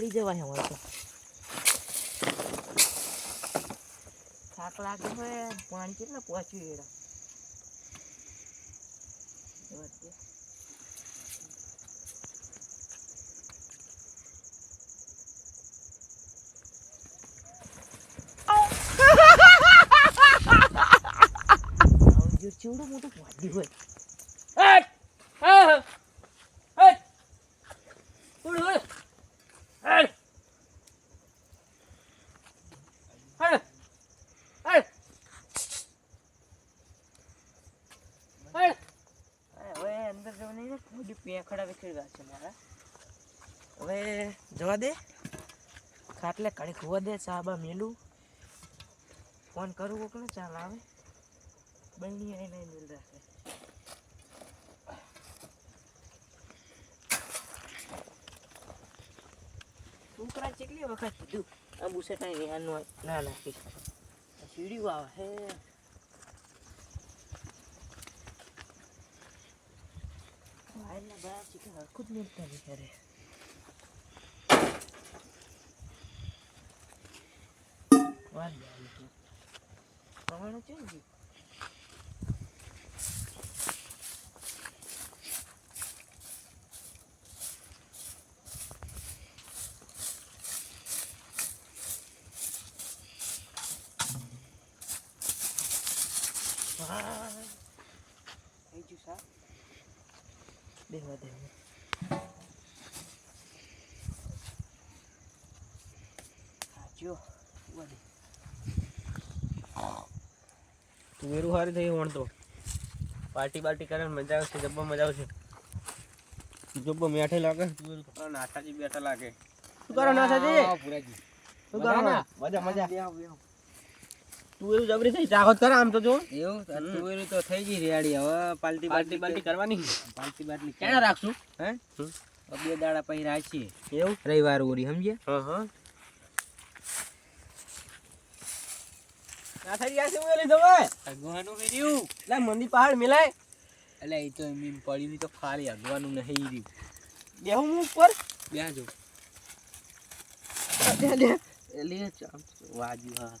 આરામમાં આવજો પડી જવાય હવે તો થાક લાગે હોય પાણી કેટલા પહોંચ્યું એડા વચ્ચે. આવજો ચેવડું મોટું વાદ્યું હોય હટ! હા! હટ! ઉડ, ઉડ! હટ! હટ! હટ! હટ! હવે અંદર જવાની ને થોડી પેખડા વિખરી ગયા છે મારા હવે જવા દે ખાટલે કડી ખોવા દે સાબા મેલું. ફોન કરું કોકને ચાલ આવે બની આઈને મેલ રાખે. છોકરા કેટલી વખત કીધું? આ બુસે બુસેટ આનું ના નાખી. સીડીઓ આવે હે. બહારના બહાર ચીકણ હરખું જ મેળતા નહીં કરે આવી ગયું. પ્રમાણે છે ને વાહ. થઈ ગયું સા બેહવા દે સાચ્યો હા, જો દે. તુવેરું હારી થઈ વણતો પાર્ટી બાર્ટી કરે મજા આવશે જબ્બો મજા આવશે. જબ્બો મેઠે લાગે તુવેરું તો નાથાજી બેઠા લાગે. શું કરો નાટાજી શું કરો? મજા મજા. તુવેરું જબરી થઈ? ચાખત કર આમ તો જો. એવું. તુવેરું તો થઈ ગઈ રેડી. હવે પાલટી પાલટી બાર્ટી કરવાની? પાલટી બાટલી ક્યાં રાખશું? હે? હમ. બે દાડા પછી રાખીએ એવું? રવિવાર ઓરી સમજે હા હા. ના થઈ ગયા છે હું અગવાનું લે મંદી પહાડ મિલાય. એટલે એ તો ખાલી અગવાનું નહીં રહ્યું. બેહું હું ઉપર? બેજો લે ચામ વાજુ હા.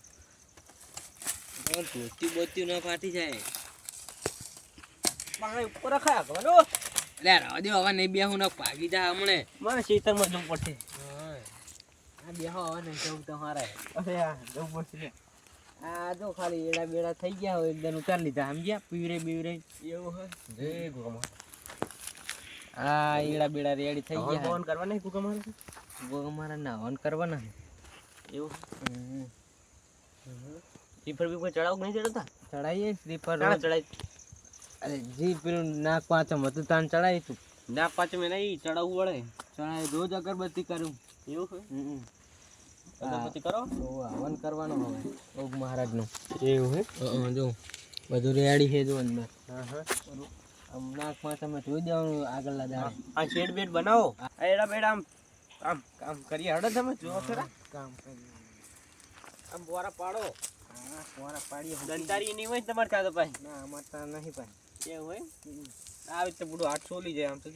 ધોતી બોતી ન ફાટી જાય. મારે ઉપર રખાયા કરવાનો એટલે રવા દે હવે નહીં બેહું ને ભાગી જા હમણે. મારે ખેતરમાં જવું પડશે. આ બેહો હવે નહીં જવું તમારે. અરે જવું પડશે. લે. આ જો ખાલી એડા બેડા થઈ ગયા હોય એકદમ ઉતાર લીધા. સમજ્યા? પીવરે બીવરે. એવું હોય જય ગોમા આ એડા બેડા રેડી થઈ ગયા. ફોન કરવાના નહીં તું કમારે ના ઓન કરવાના એવું સ્લીપર કોઈ ચડાવું નહીં ચડતા ચડાઈએ સ્લીપર ચડાય ચડાઈ અરે જી પેલું નાક પાંચમ હતું તાન ચડાવીશું નાક ના પાંચ નહીં ચડાવવું પડે ચડાય રોજ અગરબત્તી કરું. એવું હોય અગરબત્તી કરો? હવન કરવાનો હવે ઓગ મહારાજનું. એવું હે? જો બધું રેડી છે જો અંદર. હા હા. આમ નાક તમે જોઈ દેવાનું આગળના દાડે. આ શેડ બેડ બનાવો. એડા બેડા આમ આમ કામ કરીએ હડો તમે જો ખરા. કામ કરીએ. આમ બોરા પાડો. હા કોરા પાડીએ દંતારી નહીં હોય તમારે ત્યાં તો ભાઈ? ના અમાર તો નહીં પણ એવું હોય? આ રીતે બધું હાથ જાય આમ તો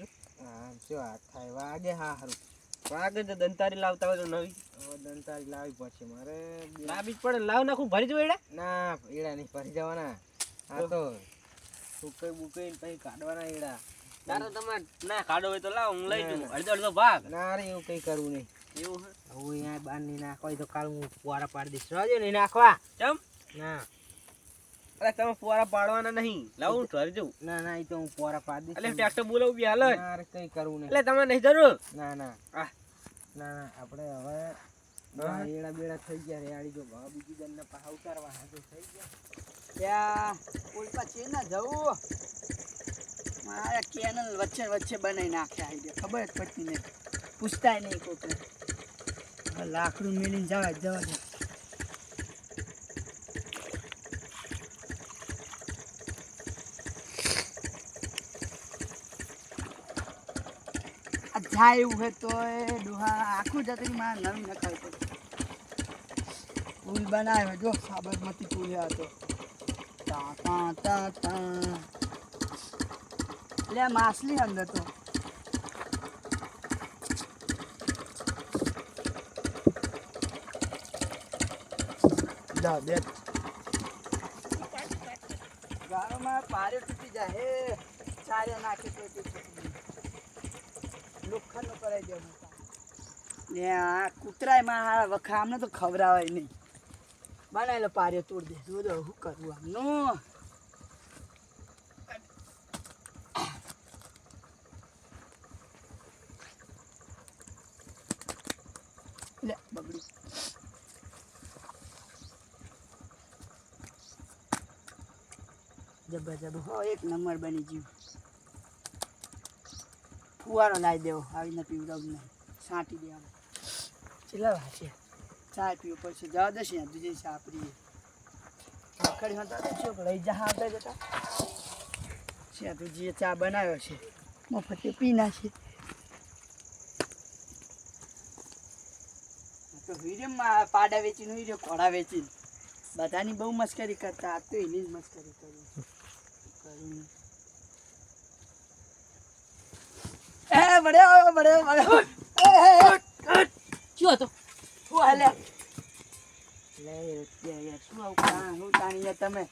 જો હાથ થાય વાગે હા હારું. વાગે તો દંતારી લાવતા હોય તો નવી. દંતારી લાવવી પડશે મારે લાવી પડે. લાવ નાખું ભરી જવું એડા? ના એડા નહીં ભરી જવાના. આ તો. સુકાઈ બુકાઈ પછી કાઢવાના એડા. તારો તમારે ના કાઢો હોય તો લાવ હું લઈ જઉં. અડધો અડધો ભાગ. ના રે એવું કઈ કરવું નહીં. એવું હવે અહીંયા બાર નહીં નાખવા હોય તો કાલ હું ફુવારા પાડી દઈશ. રાજો નહીં નાખવા. ચમ? ના. અરે તમે ફુવારા પાડવાના નહીં. લાવ હું જઉં ના ના એ તો હું ફુવારા પાડી એટલે ટ્રેક્ટર બોલાવું બી હાલ અરે કઈ કરવું નહીં. એટલે તમે નહીં જરૂર. ના ના. ના ના આપણે હવે એડા બેડા થઈ ગયા રેડી જો ભાવ બીજી દનના પાહા ઉતારવા હાજર થઈ ગયા. ત્યાં ઉલપા છે ના જવું? મારા કેનલ વચ્ચે વચ્ચે બનાવી નાખ્યા આઈડિયા ખબર જ પડતી નહીં પૂછતાય નહીં કોકને. લાકડું મેળીને જવા જવા દે. થાય એવું હોય તો એ ડોહા, આખું જતી માં નવી નખાય તો પુલ બનાવ્યો જો, સાબરમતી પુલ હતો તા. તા તા તા એટલે માછલી અંદર તો. જા, બે. ગાળોમાં પારે તૂટી જાય, હે. ચારે નાખી તો લોખંડનો કરાઈ દે મોટા. ને તો ખવડાવાય નહીં. બનાવેલો પારે તોડ દે. જો શું કરવું જબર હો, એક નંબર બની ગયું. ફુવારો લાવી દેવો આવીને પીવડાવું છાંટી દેવાનું ચેલા વાસે ચા પીવું પડશે. જવા દેશે બીજી ચા પીએ. ખડી હતા તો લઈ જા આવતા જતા જે ચા બનાવ્યો છે. મફતે પી નાખી તો પાડા વેચીને વીર્ય ઘોડા વેચીને. બધાની બહુ મસ્કરી કરતા આ તો એની જ મસ્કરી કરી. કરું એ હતો? શું હાલે? શું તમે?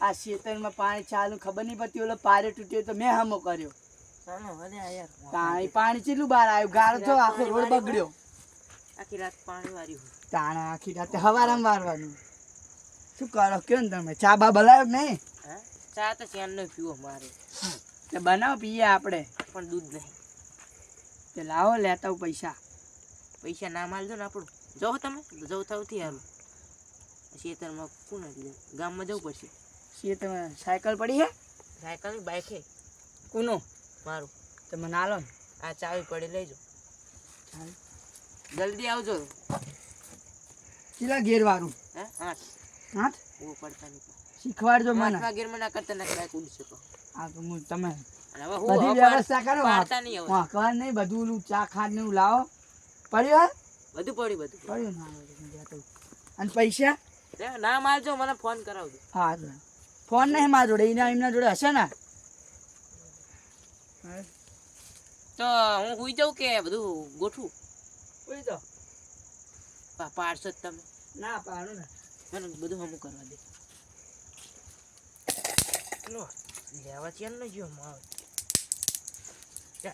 આ શેતરમાં પાણી ચાલુ ખબર નહીં પડતી ઓલો પારે તૂટ્યો તો મેં હમો કર્યો. તાણી પાણી કેટલું બહાર આવ્યું? ગાળો જો આખો રોડ બગડ્યો. આખી રાત પાણી વાર્યું તાણે આખી રાતે હવારામ વારવાનું. શું કરો? કયો ને તમે? ચા બા બલાયો કે નહીં? ચા તો ચેન નો પીવો મારે. બનાવો પીએ આપણે. પણ દૂધ નહીં. તે લાવો લેતા પૈસા. પૈસા ના માલજો ને આપણું. જાઓ તમે જાઓ થવથી હારું. ખેતરમાં કોણ ગામમાં જવું પડશે. શી સાયકલ પડી હે? સાયકલ બાઇક હે. કોનો? મારું. તમે ને. આ ચાવી પડી લેજો. જલ્દી આવજો. કેટલા ઘેર વાળું હે? આઠ. આઠ? બહુ પડતા નહીં. શીખવાડજો મને. આ વાગે ના કરતા ના બાઈક ઉડી શકો. હા તો હું તમે બધી હવે વ્યવસ્થા કરો. પાડતા નહીં બધું ઓલું ચા ખાંડ ને લાવો. પડ્યું હે? બધું પડ્યું બધું પડ્યું. ના. અને પૈસા? ના મારજો મને ફોન કરાવજો. હા ફોન નહીં મારા જોડે એના એમના જોડે હશે ને? તો હું હુઈ જાઉં કે બધું ગોઠવું? ઉઈ જાઉં પાડશો જ તમે. ના પાડું ને. મને બધું હમું કરવા દે. લેવા ત્યાં ન જો માવ તો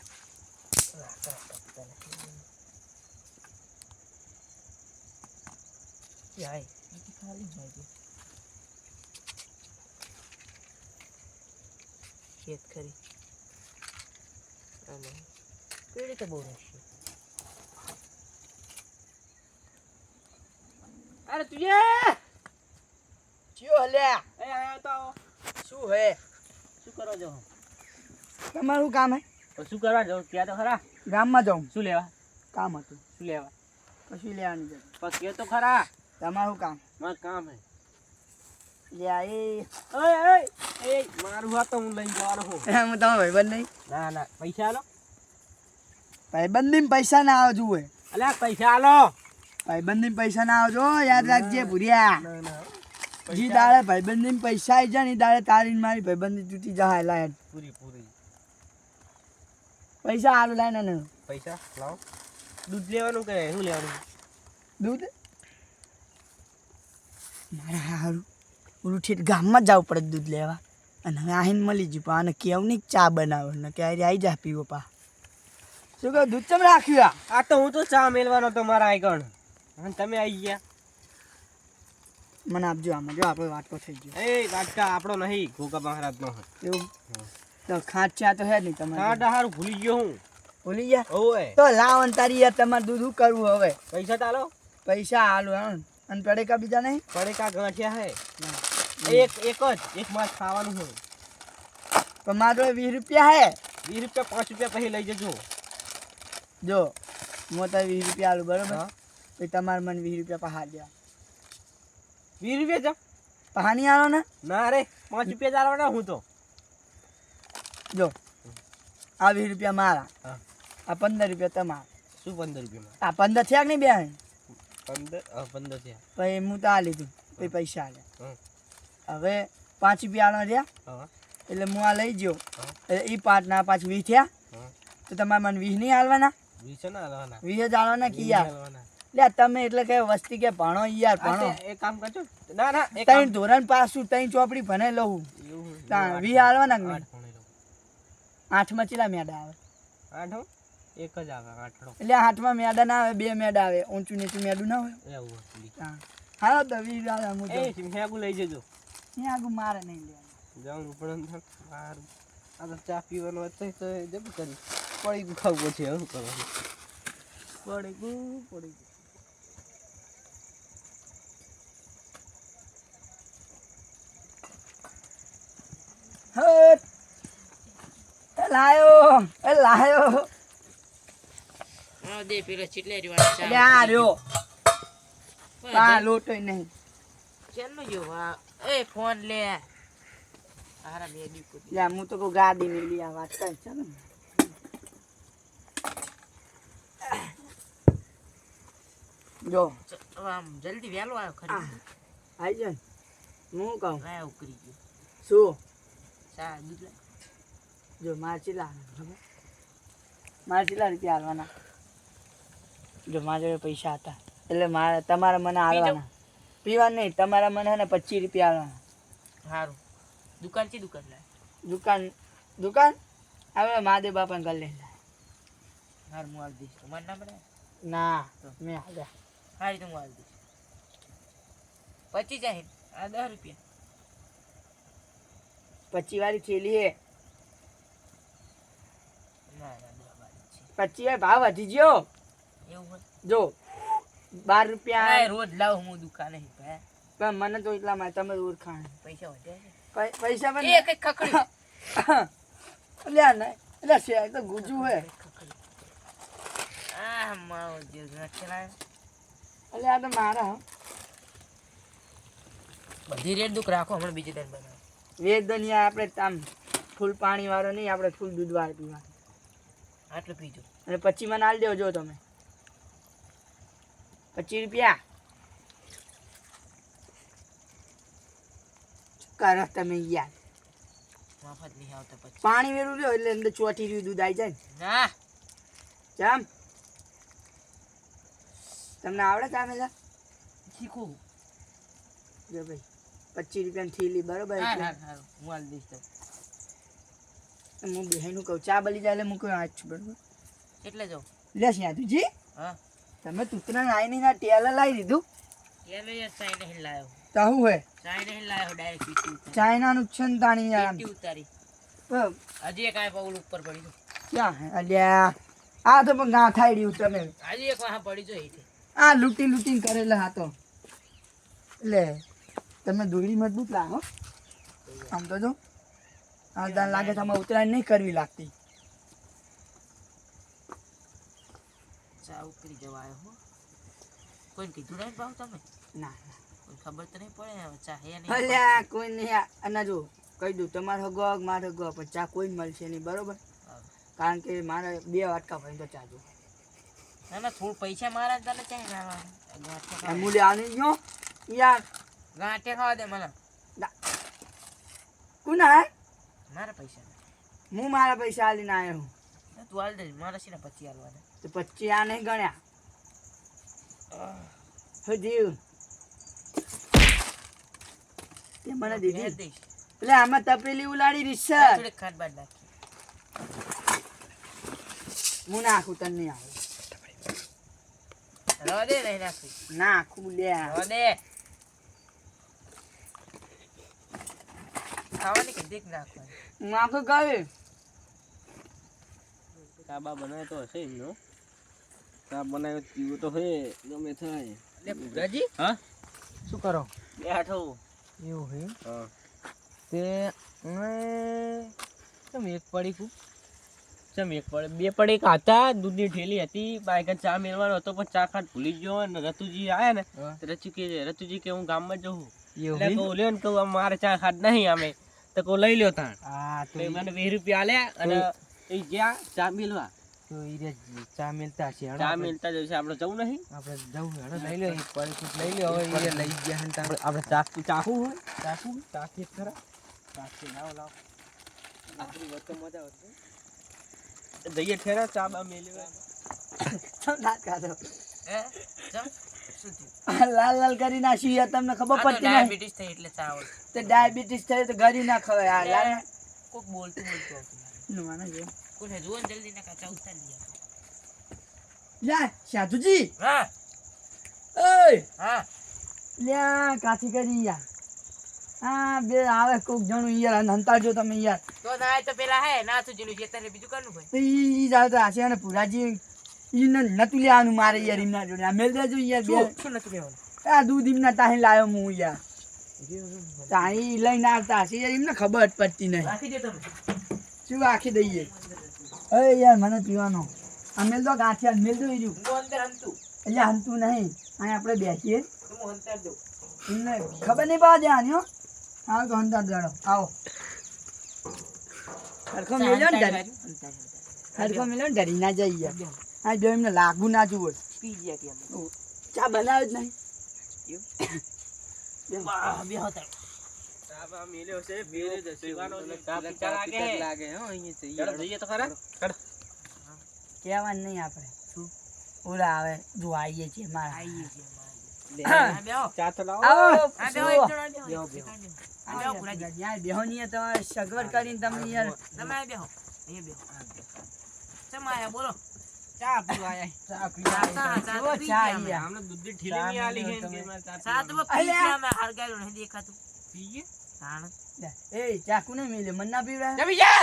ખાલી હોય છે ખેત ખરી અને કેવી રીતે બહુ રહેશે અરે તુજે ચિયો હલ્યા એ આયા તો શું હે? શું કરો છો? તમારું કામ હે? શું કરવા જવું ત્યાં તો ખરા. ગામમાં જાઉં. શું લેવા? કામ હતું. શું લેવા? કશું લેવાની જરૂર પણ કે તો ખરા. તમારું કામ? મારું કામ હે. મારું તો હું લઈ જવાનો હું હું તમારો ભાઈબંધ નહીં? ના ના પૈસા આલો. ભાઈબંધી પૈસા ના આવો જુએ અલ્યા પૈસા આલો. ભાઈબંધી પૈસા ના આવજો યાદ રાખજે ભૂર્યા. ના ના. જી દાડે ભાઈબંધી પૈસા આવી જાય ને દાડે તારી મારી ભાઈબંધી તૂટી જાય લાયન. પૂરી પૂરી. પૈસા આલુ લાય ને પૈસા? લાવો. દૂધ લેવાનું કે શું લેવાનું? દૂધ? મારા હારું. ઓલું ઠેઠ ગામમાં જ જવું પડે દૂધ લેવા. અને હવે આહીને મળી જુ પણ અને કેવું નહીં ચા બનાવો. ને કે આવી જા પીવો પા. શું કહ્યું દૂધ ચમ રાખ્યું આ? આ તો હું તો ચા મેલવાનો તો મારા આગળ. અને તમે આવી ગયા. મને આપજો આમાં. જો આપણે વાટકો થઈ ગયો. એ વાટકા આપણો નહીં ગોગા મહારાજનો એવું? તો ખાંચા તો હે નહીં તમારે. કાંટા હારું ભૂલી ગયો હું. ભૂલી ગયા? ઓય તો લાવ તારી યાર તમારે દૂધ શું કરવું હવે? પૈસા તાલો પૈસા હાલો હા અને પડેકા બીજા નહીં? પડેકા ગાંઠિયા હે. એક એક જ એક માસ ખાવાનું હોય તો મારો વીસ રૂપિયા હે? વીસ રૂપિયા પાંચ રૂપિયા પછી લઈ જજો. જો હું તો વીસ રૂપિયા આલું બરોબર? પછી તમારે મને વીસ રૂપિયા પહા દે વીસ રૂપિયા જા? પહા નહીં આલો ને ના રે પાંચ રૂપિયા ચાલવાના હું તો. જો આ વીસ રૂપિયા મારા. આ પંદર રૂપિયા તમારા. શું પંદર રૂપિયા આ પંદર થયા કે નહીં બે પંદર પંદર થયા. પછી હું તો આ લીધું પછી પૈસા. આલ્યા. હવે પાંચ રૂપિયા આલો રહ્યા એટલે હું આ લઈ ગયો. એટલે એ પાંચ ના પાંચ વીસ થયા. તો તમારે મને વીસ નહીં હાલવાના વીસ છે જ હાલવાના કે યાર? લે તમે એટલે કે વસ્તી કે ભણો યાર ભણો. એક કામ કરજો. ના ના ત્રણ ધોરણ પાસું ત્રણ ચોપડી ભણે લઉં. વીસ વી હાલવાના કે નહીં? આઠમાં ચેલા મેડા આવે? આઠો? એક જ આવે આઠડો. એટલે આઠમાં મેડા ના આવે બે મેડા આવે. ઊંચું નીચું મેડું ના હોય? એવું હા. હા તો વી હાલે હું એ લઈ જજો. ત્યાં આગળ મારે નહીં લેવાનું. જાઉં પણ બહાર. આ તો ચા પીવાનું હતું તો જબ કરી. પડી ગયું ખાવું પછી એવું કરવાનું? પડી ગયું પડી ગયું હટ. લાયો એ લાયો. હા દે પેલો ચીટલે રહ્યો. એટલે રહ્યો પા લોટોય નહીં. ચાલો જો આ એ ફોન લે. હારા બે દી કુદી લ્યા હું તો કહું ગાડી મેલી આ વાત કર ચાલો ને. જો. આમ જલ્દી વહેલો આવ્યો ખરી. આઈ જાય. હું કહું? ગાય ઉકરી ગયો. શું? સારું જો મારે ખબર? મારે ચેલા રૂપિયા હાલવાના. જો મારા જોડે પૈસા હતા. એટલે મારે તમારા મને હાલવાના. પીવા નહીં તમારા મને ને પચીસ રૂપિયા હાલવાના. સારું દુકાન છે દુકાન લાય દુકાન દુકાન? હવે મહાદેવ બાપાને લઈ લાય હારું હું આવી દઈશ તમારે ના પડે ના મેં હાલ્યા. હારી તો હું આવી દઈશ પચીસ જાય આ દસ રૂપિયા. પચી વાળી થેલી હે ના ના દસ છે ભાવ વધી ગયો. એવું જો બાર રૂપિયા રોજ લાવ હું દુકાને ભાઈ પણ મને તો એટલા માં તમે ઓળખાણ પૈસા વધે પૈસા પણ એક એક ખકડી લ્યા ને એટલે છે તો ગુજુ હે. આ મારો જે નાખેલા એટલે આ તો મારા હો. બધી રેટ દુઃખ રાખો હમણાં બીજી ટાઈમ બનાવો. વેદનિયા આપણે આમ ફૂલ પાણી વાળો નહીં આપણે ફૂલ દૂધ વાળો પીવા આટલું પીજો. અને પછી મને આલ દેવો તમે. પચીસ રૂપિયા. કરો તમે યાર. મફત નહીં આવતા પછી. પાણી વેરું લ્યો એટલે અંદર ચોટી રહ્યું દૂધ આવી જાય ને. ના. જામ. તમને આવડે ચામે જા. શીખું. જો ભાઈ પચીસ રૂપિયાની થેલી બરોબર હું હાલ દઈશ તો હું બહેનું કહું ચા બલી જાય એટલે હું કહું આજ છું બરાબર. એટલે જાઉં લેશ યાદુજી હા. તમે તૂતરા આવીને ના ટેલર લાવી દીધું. એટલે યાર ચાઈ નહીં લાયો. તો શું હે? ચાઈ નહીં લાવ્યો ડાયરેક્ટ પીટી ચાઇના નું છન તાણી યાર. પીટી ઉતારી. હજી એક આ પગલું ઉપર પડી ગયું. ક્યાં અલ્યા. આ તો પણ ગાં થાય રહ્યું તમે. હજી એક વાહ પડી જો અહીંથી. આ લૂટી લૂંટીને કરેલા હા તો. એટલે તમે દોરી મજબૂત લાવો. આમ તો જો. આ તાન લાગે તમે ઉતરાયણ નહીં કરવી લાગતી. ચા ઉતરી જવા આવ્યો હો. કોઈને કીધું નહીં ભાવ તમે? ના કોઈ ખબર તો નહીં પડે હવે ચા હે નહીં? અલ્યા કોઈ નહીં અને જો કહી દઉં તમારો હગો મારો હગો પણ ચા કોઈ મળશે નહીં બરોબર? કારણ કે મારે બે વાટકા ભાઈ તો ચા જો ના ના થોડું પૈસા મારા તને ચાહે. મૂલ્ય આની ગયો યાર. ગાંઠે ખાવા દે મને. કુના હે મારા પૈસા હું મારા પૈસા આલીને આવ્યો હું તું હાલ દે મારા છે ને પછી હાલવાના તો પચી આ નહીં ગણ્યા. હજી તે મને દીધી. એટલે આમાં તપેલી ઉલાડી રીસર થોડી ખાટબાટ નાખી. હું નાખું તને નહીં આવે. દે નહીં નાખી. નાખું લે રવા ખાવાની કે દીક નાખવાની? નાખું કઈ કાબા બા તો હશે એમનો. ચા બનાવ્યો પીવો તો હે ગમે થાય. લે ભૂરાજી હા? શું કરો? બે આઠો એવું હે? હા. તે ચમ એક પડી કુ ચમ એક પડી? બે પડી હતા દૂધની ઠેલી હતી બાઈક ચા મેળવાનો હતો પણ ચા ખાટ ભૂલી ગયો ને રતુજી આયા ને રચુ કે રતુજી કે હું ગામમાં જઉં. એટલે કહું લ્યો ને કહું મારે ચા ખાટ નહીં અમે તો કો લઈ લ્યો તાણ. હા તો મને વીસ રૂપિયા આલ્યા અને એ ગયા ચા મિલવા. તો ઈ ચા મિલતા છે ચા મિલતા જશે આપણે જવું નહીં. આપણે જવું હેડો લઈ લો એક લઈ લો હવે લઈ ગયા હન આપણે આપણે ચાકુ ચાકુ હોય. ચાકુ ચાકી ખરા. ચાકી લાવો લાવો. આપણી વચ્ચે મજા આવશે. જઈએ ઠેરા ચા બા કાઢો હે? ચમ? આ લાલ લાલ કરી નાખ્યું યાર તમને ખબર પડતી નહીં ડાયાબિટીસ થઈ એટલે આવડે તે ડાયાબિટીસ થઈ તો ગરી ના ખવાય. આ લાલ કોક બોલતું બોલતું માને જો. કોને જુઓ જલ્દી ના કાચા ઉતારી દે લ્યા સાધુજી. હા. ઓય. હા. લ્યા કાથી કરી યાર. હા બે આવે કોક જણું યાર નંતા જો તમે યાર. તો ના તો પેલા હે ના તું જેનું ખેતર ને બીજું કરનું ભાઈ ઈ જાવ તો આશે ને પુરાજી. ઈને નતું લેવાનું મારે યાર એમના જોડે. આ મેલ દેજો યાર બે શું નથી લેવાનું? આ દૂધ એમના તાહી લાયો હું યાર. તાહી લઈને આવતા હશે. યાર એમને ખબર પડતી નહીં. રાખી દે તમે. શું રાખી દઈએ? અરે યાર મને પીવાનો. આ મેલ દો ગાંઠિયા મેલ દો ઈજુ હું અંદર હંતું. એટલે હંતું નહીં. અહીં આપણે બેસીએ. હું હંતાર દઉં. એમને ખબર નહીં પડે આની હો. આવો તો અંતર દાડો. આવો. હરખો મેલ્યો ને. હરખો મેલ્યો ને ડરી ના જઈએ. યાર આ જો એમને લાગુ ના જુઓ. પી ગયા કે ચા બનાવે જ નહીં. બે હતા. મેલ્યો છે બેરે જ પીવાનો છે. ચા ચા પીતા લાગે. લાગે હો અહીંયા જઈએ તો ખરા. કહેવાનું નહીં આપણે. ઓલા આવે જો આવીએ છીએ મારા. આઈએ છીએ સગવડ કરીને તમે યાર. તમે આ બેહો. અહીંયા બેહો. ચમ આયા, બોલો. ચા પીવા ચા આયા ચા, ચા, ચા તો જો પી ચા ગયા અમે. યાર. આમને દૂધની ઠેલી ની આલી હે ને કે મારે ચા ચા તો પીવાની. પી અલ્યા. ગયા અમે, હળગાવ્યું નહીં દેખાતું. પીએ તાણ. એ ચાકુ નહીં મિલે. મન ના પીવડા જમી જા.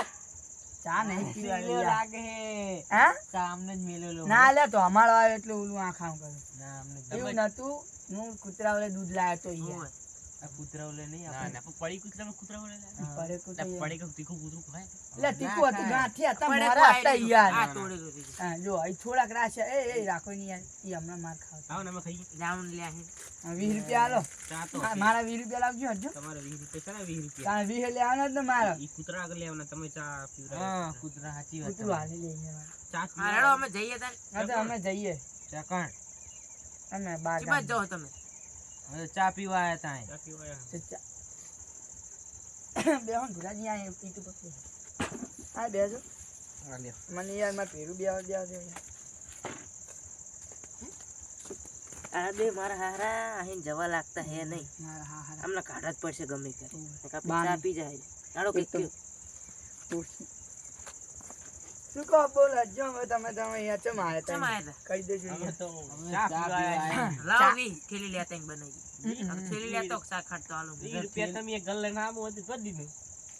ચા નહીં પીવાની લાગે હે. હા? ચા અમને જ મેલેલો. ના લે તો અમારો આવે એટલે ઓલું આ કરે. ના અમને એવું નતું. હું કૂતરા વાળે દૂધ લાયો તો યાર ઓય. આ કૂતરા ઓલે નહીં પડી કૂતરા કૂતરા ઓલે પડે કૂતરું યાર. કે તીખું કૂતરું ખાય એટલે તીખું હતું ગાંઠી હતા પડે હતા યાર. આ તોડેલું હા જો અહીં થોડાક રાખ્યા એ એ રાખો નહીં યાર. ઈ હમણાં માર ખાવ આવો ને અમે રૂપિયા તો હા, મારા વીસ રૂપિયા લાવજો હજુ તમારે વીસ રૂપિયા છે ને વીસ રૂપિયા. તારે વીસ લેવાના જ ને મારા. ઈ કૂતરા આગળ લેવાના તમે ચા પીવડાવો. હા કૂતરા સાચી વાત કૂતરું હાલી લઈએ ચા હા, રેડો અમે જઈએ. હા અમે જઈએ. ચકણ અમે બાર શી જાઓ તમે? ચા પીવા આયા તા ચા ચા- ભુરાજી આ પીતું પકડી. હા. બેજો મને યાર મારે પેરું બે બે દે આ બે મારા હારા અહીં જવા લાગતા હે નહીં. મારા હા હા અમને કાઢવા જ પડશે ગમે ત્યારે. ચા પી જાય. ચાલો કંઈક શું કહો બોલ હજો હવે તમે તમે અહીંયા ચમ આવ્યા ચમ તમે? કહી દેજો અમે યાર. તો ચા ચા પીવા પીવા આયા. આયા. લાવો વી, થેલી લેતા આઈને બનાવી હમ, થેલી લેતો શાક ખાટતો હાલો વીસ રૂપિયા તમે એક ગલ્લે નામ હતું કરી દીધું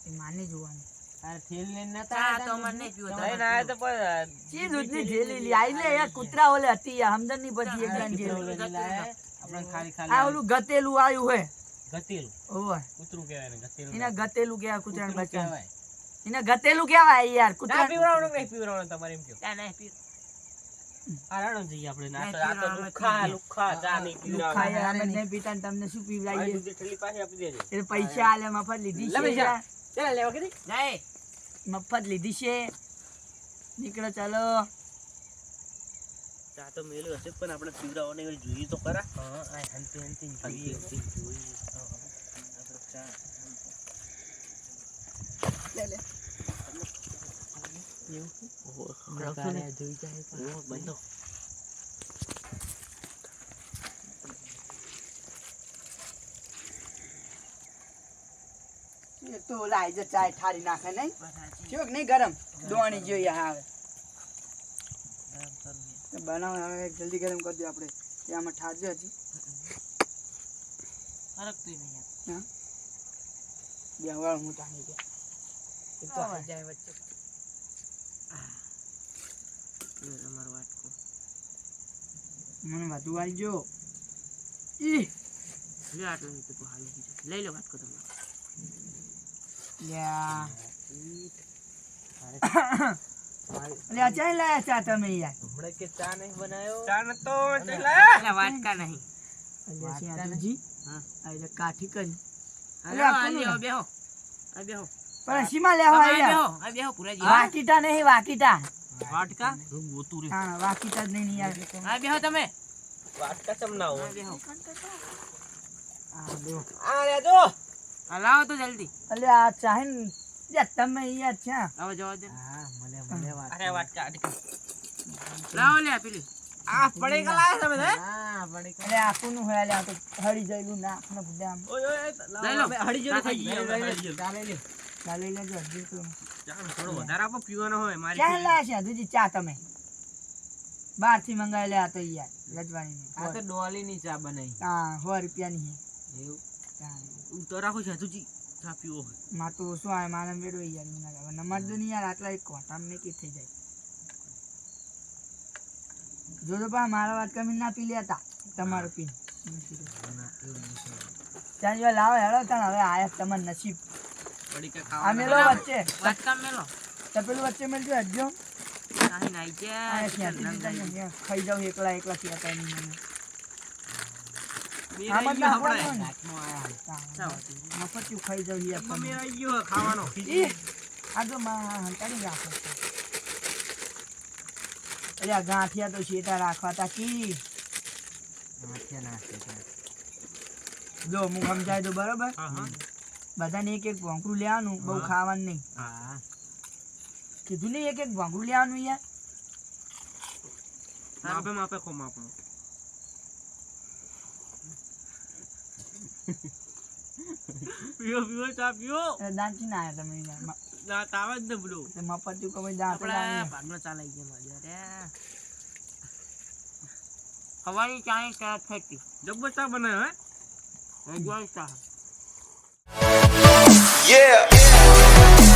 એ માની જોવાનું આ થેલી લઈને નતા તો તા નહીં પીવો લઈને તમારે તો પણ ચી દૂધની થેલી લી આઈ લે યાર કૂતરા ઓલે હતી યાર સમજણની પછી એક. આપણે ખાલી આ ઓલું ગતેલું આવ્યું હે ગતેલું ઓય કૂતરું કહેવાય ને ગતેલું એને ગતેલું કૂતરાને. કહેવાય. એને ગતેલું કેવાય યાર કુતરા પીવડાવવાનું નહીં પીવડાવવાનું તમારે એમ કયો ચા નહીં પી આ જઈએ આપણે ના તો નહીં, આ તો પીવડાવવાનું લુખ્ખા ચા નહીં લુખ્ખા યાર અમે પીતા તમને શું આ પીવડાવીએ દૂધની આપી દેજો. એટલે પૈસા આલે મફત લીધી છે પૈસા. ચાલ લેવા કીધી જાય મફત લીધી છે. નીકળો ચાલો. ચા તો મેલ્યો હશે પણ આપણે પીવડાવવાની હોય જોઈએ તો ખરા. હા આ હંતી હંતી જોઈએ. જોઈએ. જોઈએ ચા. લે લે. તારે જોઈ જાય પણ. ઓ બંધો એ તો ઓલા જ ચાય ઠારી નાખે નહીં ચોક નહીં ગરમ દોણી જોઈએ આવે ને. બનાવો હવે જલ્દી ગરમ કરી દો આપણે એ આમાં ઠારજો હજી હરખતું નહીં યાર. બે વાર હું આઈ જાય વચ્ચે લ્યો તમારો વાટકો. મને વધુ આલજો ઈ. લે આટલું નહીં તો હાલી ગયું. લઈ લો વાટકો તમે. લ્યા. લ્યા ચાઈ લાયા ચા તમે યાર? હમણાં કે ચા નહીં બનાવ્યો ચા નતો પેલા વાટકા નહીં. અલ્યા સિંહાજી હા. આ કાઠી કરી. અલ્યા, આ આ કોનું લ્યો, છે? બેહો. આ બેહો. પણ સીમા લેવા આ આ બેહો પુરાજી. વાકીટા નહીં વાકીટા. વાટકા? હું ગોતું રે હા વાકીટા જ નહીં યાર આ બેહો તમે. વાટકા ચમ ના હો બેહો. આ બેહો. આ રે જો. આ લાવો તો જલ્દી. અલે આ ચાહે ને. તમે યાર છે હવે જવા દે. હા મને મને વાત અરે વાટકા અટકે લાવો લે પેલી. આ પડે લાયા તમે હે? હા પડી અરે આખું નું હોય? આ તો હળી જઈલું ના ને બુદ્ધામ ઓય ઓય લઈ લો. હડી જેલું ખાઈ ગઈ લે લે, હડી જેલું. ચાલે લે ચાલી લેજો હજી તો. થોડો વધારે આપો પીવાનો હોય મારી ક્યાં પીવી. લાયા ચા તમે. બહારથી મંગાવી લે આ તો યાર રજવાણી આ તો ડોલી ની ચા બનાવી. હા સો રૂપિયાની એવું? હું તો રાખું છું હજુજી ચા પીવો હોય. માં તો શું આવે મારે મેળવો યાર મને નંબર દો ને યાર આટલા એક કોટામ ને કે થઈ જાય. જો તો પણ મારા વાત કમી ના પી લેતા. તમારું પીન ત્યાં લાવો હેડો ત્યાં હવે આયા તમાર નસીબ. પડી કે આ મેલો વચ્ચે. વાટકા મેલો. તપેલું વચ્ચે મેલજો હટજો નાહી નાહી આયા જાય ત્યાંથી નીકળીને અહીંયા ખાઈ જાઉં એકલા એકલા થયા તા મને. આમ આપણે. ખાઈ. આવી ગયો ખાવાનો. આ માં હંતાડી રાખો અરે ગાંઠિયા તો શેટા રાખવા તા કી નાખે જો હું સમજાય તો બરોબર? હા હા. બધાને એક એક ભોંકરું લેવાનું બહુ ખાવાનું નહીં. હા. કીધું નહીં એક એક ભોંકરું લેવાનું યાર. માપે માપે ખો માપનો પીઓ પીઓ ચા પીઓ. દાંચી ના આયા તમે ના તાવ જ ને બધું. તે મફતિયું કે ભાઈ દાંત આપણા ભાગનો ચાલાઈ ગયો મારી અરે સવારની ચાય ચા થતી. જબ્બર ચા બનાવ્યો હે? રજવાડી ચા Yeah.